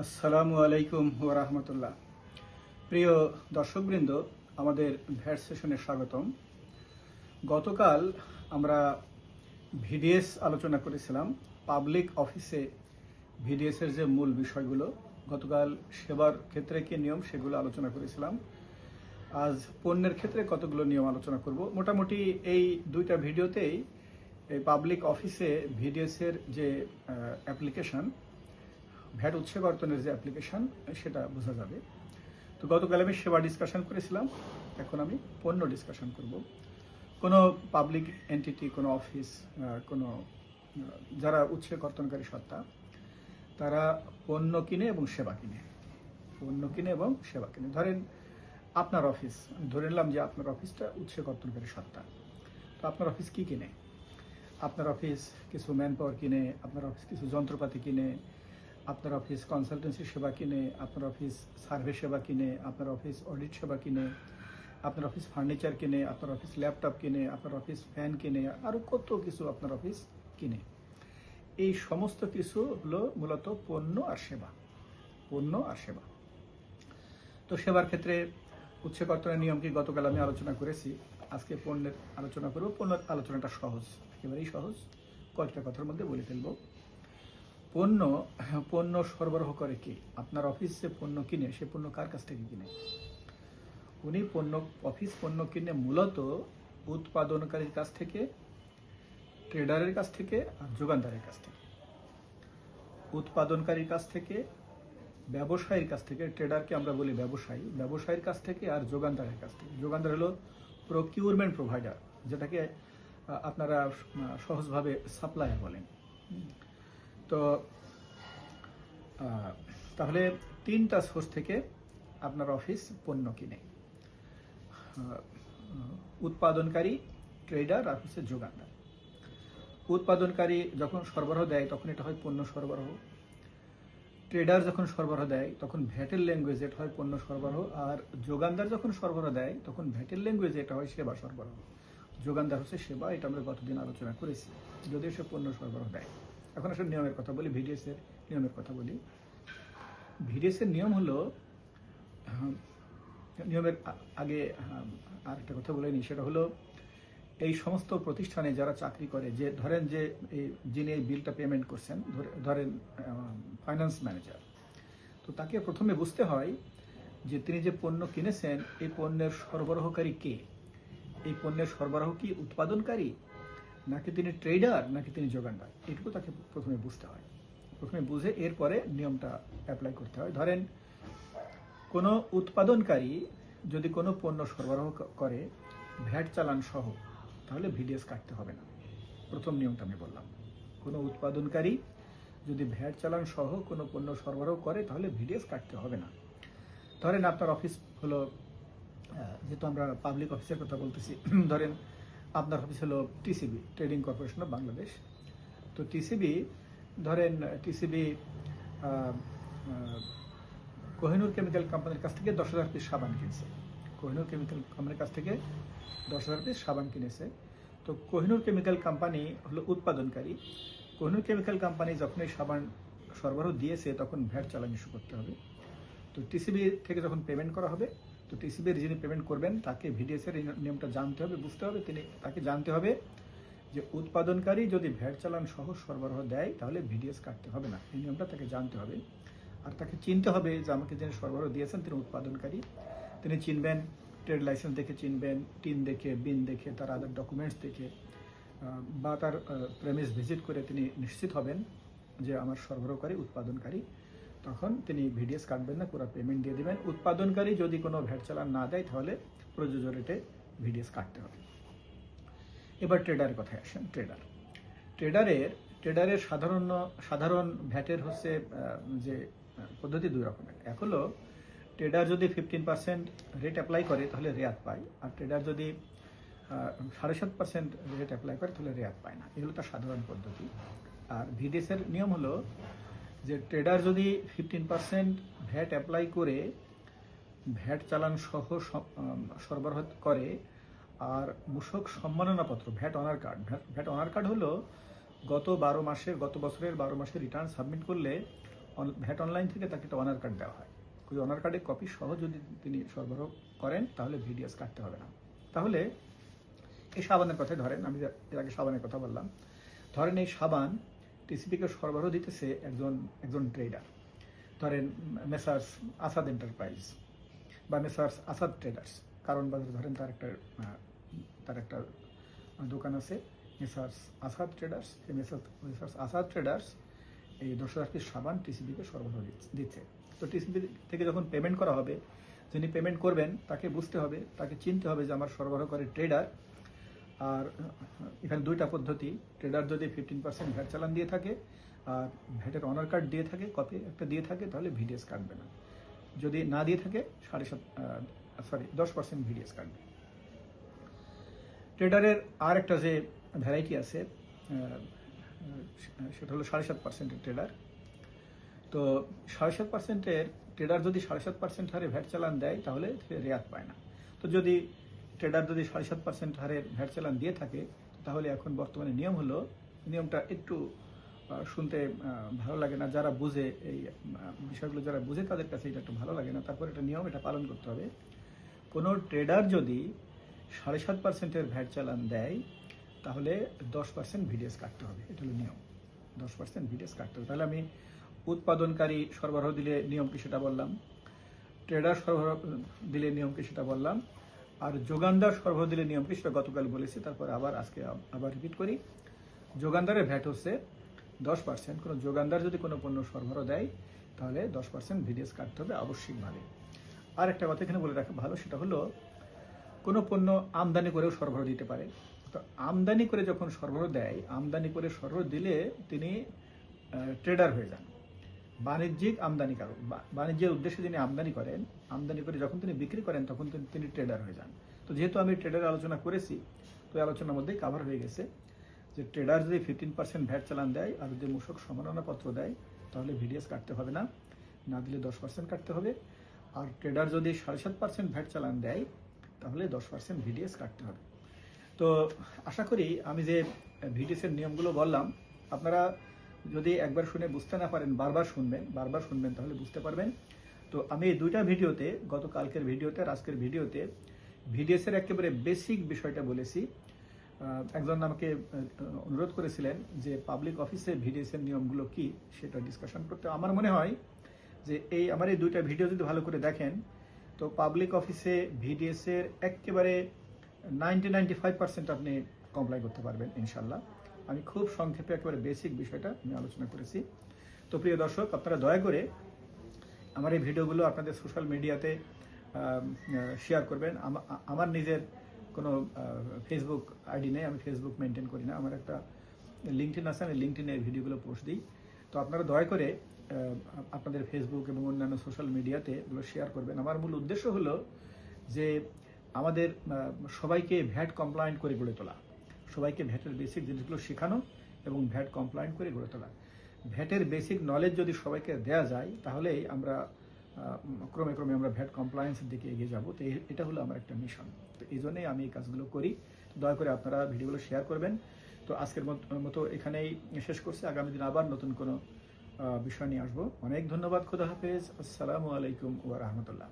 আসসালামু আলাইকুম ও রহমতুল্লাহ প্রিয় দর্শকবৃন্দ, আমাদের ভ্যাট সেশনে স্বাগতম। গতকাল আমরা ভিডিএস আলোচনা করেছিলাম। পাবলিক অফিসে ভিডিএসের যে মূল বিষয়গুলো, গতকাল সেবার ক্ষেত্রে কি নিয়ম সেগুলো আলোচনা করেছিলাম। আজ পণ্যের ক্ষেত্রে কতগুলো নিয়ম আলোচনা করব। মোটামুটি এই দুইটা ভিডিওতেই এই পাবলিক অফিসে ভিডিএসের যে অ্যাপ্লিকেশন ভ্যাট উৎসে কর্তনের যে অ্যাপ্লিকেশন সেটা বোঝা যাবে। তো গতকাল আমি সেবা ডিসকাশন করেছিলাম। এখন আমি পণ্য ডিসকাশন করব। কোনো পাবলিক এন্টিটি কোনো অফিস কোনো যারা উৎসে কর্তনকারী সত্তা, তারা পণ্য কিনে এবং সেবা কিনে। পণ্য কিনে এবং সেবা কিনে। ধরেন আপনার অফিস আমি ধরে নিলাম যে আপনার অফিসটা উৎসে কর্তনকারী সত্তা। তো আপনার অফিস কি কিনে? আপনার অফিস কিছু ম্যান পাওয়ার কিনে, আপনার অফিস কিছু যন্ত্রপাতি কিনে আপনার অফিস কনসালটেন্সি সেবা কিনে, আপনার অফিস সার্ভে সেবা কিনে, আপনার অফিস অডিট সেবা কিনে, আপনার অফিস ফার্নিচার কিনে, আপনার অফিস ল্যাপটপ কিনে, আপনার অফিস ফ্যান কিনে আরও কত কিছু আপনার অফিস কিনে। এই সমস্ত কিছু হলো মূলত পণ্য আর সেবা, পণ্য আর সেবা। তো সেবার ক্ষেত্রে উৎসে কর্তনের নিয়ম কি গতকাল আমি আলোচনা করেছি, আজকে পণ্যের আলোচনা করব। পণ্যের আলোচনাটা সহজ, একেবারেই সহজ। কয়েকটা কথার মধ্যে বলে ফেলব। পণ্য পণ্য সরবরাহ করে কে? আপনার অফিস পণ্য কিনে, সে পণ্য কার কাছ থেকে কিনে? উনি পণ্য অফিস পণ্য কিনে মূলত উৎপাদনকারীর কাছ থেকে ট্রেডারের কাছ থেকে আর যোগানদারের কাছ থেকে। উৎপাদনকারীর কাছ থেকে, ব্যবসায়ীর কাছ থেকে ট্রেডারকে আমরা বলি ব্যবসায়ী, ব্যবসায়ীর কাছ থেকে আর যোগানদারের কাছ থেকে। যোগানদার হলো প্রকিউরমেন্ট প্রোভাইডার যেটাকে আপনারা সহজভাবে সাপ্লায়ার বলেন। তো তাহলে তিনটা সোর্স থেকে আপনার অফিস পণ্য কিনে। উৎপাদনকারী ট্রেডার আর হচ্ছে যোগানদার। উৎপাদনকারী যখন সরবরাহ দেয়, তখন এটা হয় পণ্য সরবরাহ। ট্রেডার যখন সরবরাহ দেয়, তখন ভ্যাটের ল্যাঙ্গুয়েজ এটা হয় পণ্য সরবরাহ। আর যোগানদার যখন সরবরাহ দেয়, তখন ভ্যাটের ল্যাঙ্গুয়েজ এটা হয় সেবা সরবরাহ। যোগানদার হচ্ছে সেবা, এটা আমরা গতদিন আলোচনা করেছি। যদিও সে পণ্য সরবরাহ দেয়। এখন আসলে নিয়মের কথা বলি ভিডিএস এর নিয়মের কথা বলি। ভিডিএস এর নিয়ম হলো নিয়মের আগে আর একটা কথা বলে নিই সেটা হলো এই সমস্ত প্রতিষ্ঠানে যারা চাকরি করে, যে ধরেন যে যিনি এই বিলটা পেমেন্ট করছেন, ধরে- ধরেন ফাইন্যান্স ম্যানেজার তো তাকে প্রথমে বুঝতে হয় যে তিনি যে পণ্য কিনেছেন, এই পণ্যের সরবরাহকারী কে? এই পণ্যের সরবরাহ কি উৎপাদনকারী নাকি তিনি ট্রেডার, নাকি তিনি যোগানদার এটুকু তাকে প্রথমে বুঝতে হয়। প্রথমে বুঝে এরপরে নিয়মটা অ্যাপ্লাই করতে হয়। ধরেন, কোনো উৎপাদনকারী যদি কোনো পণ্য সরবরাহ করে, ভ্যাট চালান সহ, তাহলে ভিডিএস কাটতে হবে না। প্রথম নিয়মটা আমি বললাম। কোনো উৎপাদনকারী যদি ভ্যাট চালান সহ কোনো পণ্য সরবরাহ করে, তাহলে ভিডিএস কাটতে হবে না। ধরেন, আপনার অফিস হলো যেহেতু আমরা পাবলিক অফিসের কথা বলতেছি, ধরেন আপনার অফিস হলো TCB trading corporation of Bangladesh তো টিসিবি ধরেন টিসিবি কোহিনুর কেমিক্যাল কোম্পানির কাছ থেকে দশ হাজার পিস সাবান কিনছে। কোহিনুর কেমিক্যাল কোম্পানির কাছ থেকে দশ হাজার পিস সাবান কিনেছে। তো কোহিনুর কেমিক্যাল কোম্পানি হলো উৎপাদনকারী। কোহিনুর কেমিক্যাল কোম্পানি যখন এই সাবান সরবরাহ দিয়েছে, তখন ভ্যাট চালান ইস্যু করতে হবে। তো টিসিবি থেকে যখন পেমেন্ট করা হবে তো টিসিবির যিনি পেমেন্ট করবেন, তাকে ভিডিএস এর এই নিয়মটা জানতে হবে, বুঝতে হবে। তিনি তাকে জানতে হবে যে উৎপাদনকারী যদি ভ্যাট চালান সহ সরবরাহ দেয়, তাহলে ভিডিএস কাটতে হবে না। এই নিয়মটা তাকে জানতে হবে। আর তাকে চিনতে হবে যে আমাকে যিনি সরবরাহ দিয়েছেন, তিনি উৎপাদনকারী। তিনি চিনবেন ট্রেড লাইসেন্স দেখে চিনবেন টিন দেখে বিন দেখে, তার আদার ডকুমেন্টস দেখে বা তার প্রেমিস ভিজিট করে তিনি নিশ্চিত হবেন যে আমার সরবরাহকারী উৎপাদনকারী। তখন তিনি ভিডিএস কাটবেন না, পুরো পেমেন্ট দিয়ে দেবেন। উৎপাদনকারী যদি কোনো ভ্যাট চালান না দেয়, তাহলে প্রযোজ্য রেটে ভিডিএস কাটতে হবে। এবার ট্রেডারের কথায় আসেন ট্রেডার ট্রেডারের ট্রেডারের সাধারণ সাধারণ ভ্যাটের হচ্ছে যে পদ্ধতি দুই রকমের। এক হলো ট্রেডার যদি ফিফটিন পার্সেন্ট রেট অ্যাপ্লাই করে, তাহলে রেয়াত পায়। আর ট্রেডার যদি সাড়ে সাত পার্সেন্ট রেট অ্যাপ্লাই করে, তাহলে রেয়াত পায় না। এগুলো তার সাধারণ পদ্ধতি। আর ভিডিএসের নিয়ম হলো যে ট্রেডার যদি ফিফটিন পার্সেন্ট ভ্যাট অ্যাপ্লাই করে ভ্যাট চালান সহ সরবরাহ করে, আর মূসক সম্মাননাপত্র VAT honour card VAT honour card হলো গত বারো মাসের গত বছরের বারো মাসের রিটার্ন সাবমিট করলে ভ্যাট অনলাইন থেকে তাকে একটা অনার কার্ড দেওয়া হয়। ওই অনার কার্ডের কপি সহ যদি তিনি সরবরাহ করেন, তাহলে ভিডিওস কাটতে হবে না। তাহলে এই সাবানের কথাই ধরেন, আমি এর আগে সাবানের কথা বললাম। ধরেন এই সাবান টিসিপিকে সরবরাহ দিতেছে একজন একজন ট্রেডার ধরেন মেসার্স আসাদ এন্টারপ্রাইজ বা মেসার্স আসাদ ট্রেডার্স কারণ বাজারে ধরেন তার একটা তার একটা দোকান আছে মেসার্স আসাদ ট্রেডার্স এই মেসার্স মেসার্স আসাদ ট্রেডার্স এই পিস সাবান টিসিবিকে সরবরাহ দিচ্ছে- তো টিসিবি থেকে যখন পেমেন্ট করা হবে, যিনি পেমেন্ট করবেন, তাকে বুঝতে হবে, তাকে চিনতে হবে যে আমার সরবরাহ করে ট্রেডার আর এখানে দুইটা পদ্ধতি। ট্রেডার যদি ফিফটিন পার্সেন্ট ভ্যাট চালান দিয়ে থাকে, আর ভ্যাটের অনার কার্ড দিয়ে থাকে কপি একটা দিয়ে থাকে, তাহলে ভিডিএস কাটবে না। যদি না দিয়ে থাকে, সাড়ে সাত সরি দশ পার্সেন্ট ভিডিএস কাটবে। ট্রেডারের আর একটা যে ভ্যারাইটি আছে সেটা হলো সাড়ে সাত পার্সেন্টের ট্রেডার তো সাড়ে সাত পার্সেন্টের ট্রেডার যদি সাড়ে সাত পার্সেন্ট হারে ভ্যাট চালান দেয়, তাহলে রেয়াত পায় না। তো যদি ট্রেডার যদি সাড়ে সাত পার্সেন্ট হারে ভ্যাট চালান দিয়ে থাকে, তাহলে এখন বর্তমানে নিয়ম হলো, নিয়মটা একটু শুনতে ভালো লাগে না। যারা বুঝে এই বিষয়গুলো যারা বুঝে তাদের কাছে এটা একটু ভালো লাগে না। তারপর একটা নিয়ম, এটা পালন করতে হবে। কোনো ট্রেডার যদি সাড়ে সাত পার্সেন্টের ভ্যাট চালান দেয়, তাহলে দশ পার্সেন্ট ভিডিএস কাটতে হবে। এটা হলো নিয়ম। দশ পার্সেন্ট ভিডিএস কাটতে হবে। তাহলে আমি উৎপাদনকারী সরবরাহ দিলে নিয়ম কি সেটা বললাম? ট্রেডার সরবরাহ দিলে নিয়ম কি সেটা বললাম? আর যোগানদার সরবরাহ দিলে নিয়ম সেটা গতকাল বলেছি, তারপর আবার আজকে আবার রিপিট করি। যোগানদারের ভ্যাট হচ্ছে দশ পার্সেন্ট কোনো যোগানদার যদি কোনো পণ্য সরবরাহ দেয়, তাহলে দশ পার্সেন্ট ভিডিএস কাটতে হবে আবশ্যিকভাবে। আর একটা কথা এখানে বলে রাখা ভালো, সেটা হলো, কোনো পণ্য আমদানি করেও সরবরাহ দিতে পারে। তো আমদানি করে যখন সরবরাহ দেয়, আমদানি করে সরবরাহ দিলে তিনি ট্রেডার হয়ে যান। বাণিজ্যিক আমদানিকারক বাণিজ্যের উদ্দেশ্যে যিনি আমদানি করেন, আমদানি করে যখন তিনি বিক্রি করেন, তখন তিনি- ট্রেডার হয়ে যান। তো যেহেতু আমি ট্রেডার আলোচনা করেছি, তো আলোচনার মধ্যেই কাভার হয়ে গেছে যে ট্রেডার যদি ফিফটিন পার্সেন্ট ভ্যাট চালান দেয় আর যদি মূসক সম্মাননা পত্র দেয়, তাহলে ভিডিএস কাটতে হবে না। না দিলে দশ পার্সেন্ট কাটতে হবে। আর ট্রেডার যদি সাড়ে সাত পার্সেন্ট ভ্যাট চালান দেয়, তাহলে দশ পার্সেন্ট ভিডিএস কাটতে হবে। তো আশা করি আমি যে ভিডিএসের নিয়মগুলো বললাম, আপনারা যদি একবার শুনে বুঝতে না পারেন, বারবার শুনবেন বারবার শুনবেন, তাহলে বুঝতে পারবেন। তো আমি এই দুইটা ভিডিওতে গত কালকের ভিডিওতে, আর আজকের ভিডিওতে ভিডিএসের একেবারে বেসিক বিষয়টা বলেছি। একজন আমাকে অনুরোধ করেছিলেন যে পাবলিক অফিসে ভিডিএসের নিয়মগুলো কি সেটা ডিসকাশন করতে। আমার মনে হয় যে এই, আমার এই দুইটা ভিডিও যদি ভালো করে দেখেন, তো পাবলিক অফিসে ভিডিএসের একেবারে নাইনটি নাইনটি ফাইভ পার্সেন্ট আপনি কমপ্লাই করতে পারবেন ইনশাল্লাহ আমি খুব সংক্ষেপে একেবারে বেসিক বিষয়টা আমি আলোচনা করেছি। তো প্রিয় দর্শক, আপনারা দয়া করে আমার এই ভিডিওগুলো আপনাদের সোশ্যাল মিডিয়াতে শেয়ার করবেন। আমার নিজের কোনো ফেসবুক আইডি নেই, আমি ফেসবুক মেনটেন করি না। আমার একটা লিঙ্কটিন আছে, আমি লিঙ্কটিনে এই ভিডিওগুলো পোস্ট দিই। তো আপনারা দয়া করে আপনাদের ফেসবুক এবং অন্যান্য সোশ্যাল মিডিয়াতে এগুলো শেয়ার করবেন। আমার মূল উদ্দেশ্য হলো যে আমাদের সবাইকে ভ্যাট কমপ্লায়েন্ট করে গড়ে তোলা। সবাইকে ভ্যাটের বেসিক জিনিসগুলো শেখানো এবং ভ্যাট কমপ্লায়েন্ট করে গড়ে তোলা। ভ্যাটের বেসিক নলেজ যদি সবাইকে দেয়া যায়, তাহলেই আমরা ক্রমে ক্রমে আমরা ভ্যাট কমপ্লায়েন্সের দিকে এগিয়ে যাব। তো এটা হলো আমার একটা মিশন তো এই জন্যই আমি এই কাজগুলো করি। দয়া করে আপনারা ভিডিওগুলো শেয়ার করবেন। তো আজকের মত- মতো এখানেই শেষ করছি। আগামী দিন আবার নতুন কোনো বিষয় নিয়ে আসব। অনেক ধন্যবাদ। খুদা হাফেজ। আসসালামু আলাইকুম ওয়া রাহমাতুল্লাহ।